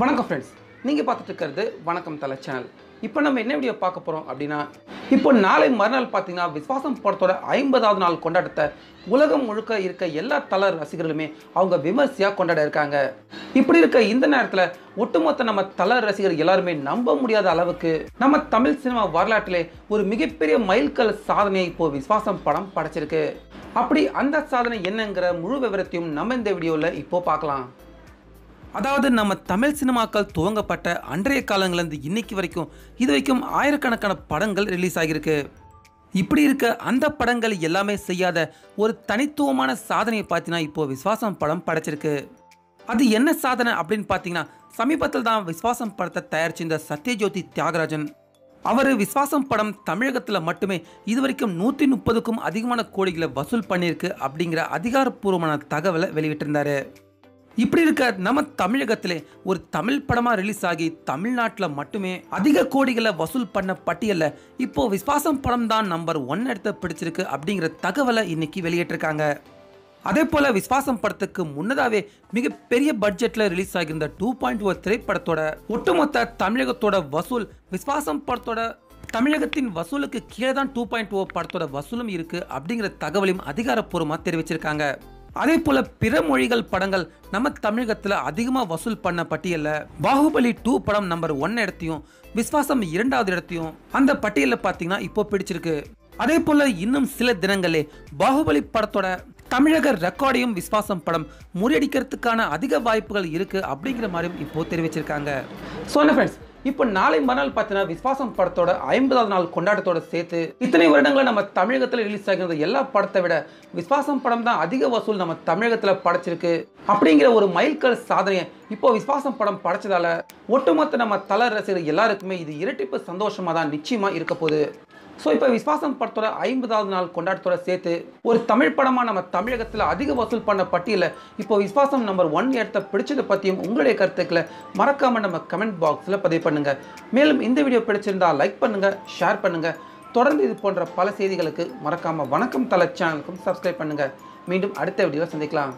வணக்கம் ஃப்ரெண்ட்ஸ் நீங்கள் பார்த்துட்டு இருக்கிறது வணக்கம் தலை சேனல் இப்போ நம்ம என்ன வீடியோ பார்க்க போகிறோம் அப்படின்னா இப்போ நாளை மறுநாள் பார்த்தீங்கன்னா விஸ்வாசம் படத்தோட ஐம்பதாவது நாள் கொண்டாட்டத்தை உலகம் முழுக்க இருக்க எல்லா தல ரசிகர்களுமே அவங்க விமர்சையாக கொண்டாட இருக்காங்க. இப்படி இருக்க இந்த நேரத்தில் ஒட்டுமொத்த நம்ம தல ரசிகர் எல்லாருமே நம்ப முடியாத அளவுக்கு நம்ம தமிழ் சினிமா வரலாற்றிலே ஒரு மிகப்பெரிய மைல்கல் சாதனையை இப்போ விஸ்வாசம் படம் படைச்சிருக்கு. அப்படி அந்த சாதனை என்னங்கிற முழு விவரத்தையும் நம்ம இந்த வீடியோவில் இப்போ பார்க்கலாம். அதாவது நம்ம தமிழ் சினிமாக்கள் துவங்கப்பட்ட அன்றைய காலங்கள்லேருந்து இன்னைக்கு வரைக்கும் இது வரைக்கும் ஆயிரக்கணக்கான படங்கள் ரிலீஸ் ஆகியிருக்கு. இப்படி இருக்க அந்த படங்கள் எல்லாமே செய்யாத ஒரு தனித்துவமான சாதனையை பார்த்தீங்கன்னா இப்போது விஸ்வாசம் படம் படைச்சிருக்கு. அது என்ன சாதனை அப்படின்னு பார்த்தீங்கன்னா சமீபத்தில் தான் விஸ்வாசம் படத்தை தயாரிச்சிருந்த சத்யஜோதி தியாகராஜன். அவர் விஸ்வாசம் படம் தமிழகத்தில் மட்டுமே இதுவரைக்கும் நூற்றி முப்பதுக்கும் அதிகமான கோடிகளை வசூல் பண்ணியிருக்கு அப்படிங்கிற அதிகாரப்பூர்வமான தகவலை வெளியிட்டிருந்தாரு. இப்படி இருக்க நம்ம தமிழகத்தில் ஒரு தமிழ் படமாக ரிலீஸ் ஆகி தமிழ்நாட்டில் மட்டுமே அதிக கோடிகளை வசூல் பண்ண பட்டியலில் இப்போ விஸ்வாசம் படம் தான் நம்பர் ஒன் இடத்த பிடிச்சிருக்கு அப்படிங்கிற தகவலை இன்னைக்கு வெளியிட்டிருக்காங்க. அதே போல விஸ்வாசம் படத்துக்கு முன்னதாகவே மிகப்பெரிய பட்ஜெட்டில் ரிலீஸ் ஆகியிருந்த டூ பாயிண்ட் ஓ திரைப்படத்தோட ஒட்டுமொத்த தமிழகத்தோட வசூல் விஸ்வாசம் படத்தோட தமிழகத்தின் வசூலுக்கு கீழே தான் டூ பாயிண்ட் ஓ படத்தோட வசூலும் இருக்குது அப்படிங்கிற தகவலையும் அதிகாரப்பூர்வமாக தெரிவிச்சிருக்காங்க. அதே போல பிற மொழிகள் படங்கள் நம்ம தமிழகத்தில் அதிகமாக வசூல் பண்ண பட்டியலில். பாகுபலி டூ படம் நம்பர் ஒன் இடத்தையும் விஸ்வாசம் இரண்டாவது இடத்தையும் அந்த பட்டியலில் பார்த்தீங்கன்னா இப்போ பிடிச்சிருக்கு. அதே போல இன்னும் சில தினங்களே பாகுபலி படத்தோட தமிழக ரெக்கார்டையும் விஸ்வாசம் படம் முறியடிக்கிறதுக்கான அதிக வாய்ப்புகள் இருக்கு அப்படிங்கிற மாதிரியும் இப்போ தெரிவிச்சிருக்காங்க. ஸோ ஃப்ரெண்ட்ஸ் இப்போ நாளை மறுநாள் பார்த்தீங்கன்னா விஸ்வாசம் படத்தோட ஐம்பதாவது நாள் கொண்டாட்டத்தோட சேர்த்து இத்தனை வருடங்களை நம்ம தமிழகத்தில் ரிலீஸ் ஆகிற எல்லா படத்தை விட விஸ்வாசம் படம் தான் அதிக வசூல் நம்ம தமிழகத்தில் படைச்சிருக்கு அப்படிங்கிற ஒரு மைல்கல் சாதனையை இப்போ விஸ்வாசம் படம் படைச்சதால ஒட்டுமொத்த நம்ம தல ரசிகர் எல்லாருக்குமே இது இரட்டிப்பு சந்தோஷமா தான் நிச்சயமா இருக்க போகுது. ஸோ இப்போ விஸ்வாசம் படத்தோட ஐம்பதாவது நாள் கொண்டாட்டத்தோட சேர்த்து ஒரு தமிழ் படமாக நம்ம தமிழகத்தில் அதிக வசூல் பண்ண பட்டியலில் இப்போ விஸ்வாசம் நம்பர் ஒன் இடத்த பிடிச்சதை பற்றியும் உங்களுடைய கருத்துக்களை மறக்காமல் நம்ம கமெண்ட் பாக்ஸில் பதிவு பண்ணுங்கள் மேலும் இந்த வீடியோ பிடிச்சிருந்தா லைக் பண்ணுங்கள் ஷேர் பண்ணுங்கள் தொடர்ந்து இது போன்ற பல செய்திகளுக்கு மறக்காமல் வணக்கம் தலை சேனலுக்கும் சப்ஸ்கிரைப் பண்ணுங்கள் மீண்டும் அடுத்த வீடியோவில் சந்திக்கலாம்.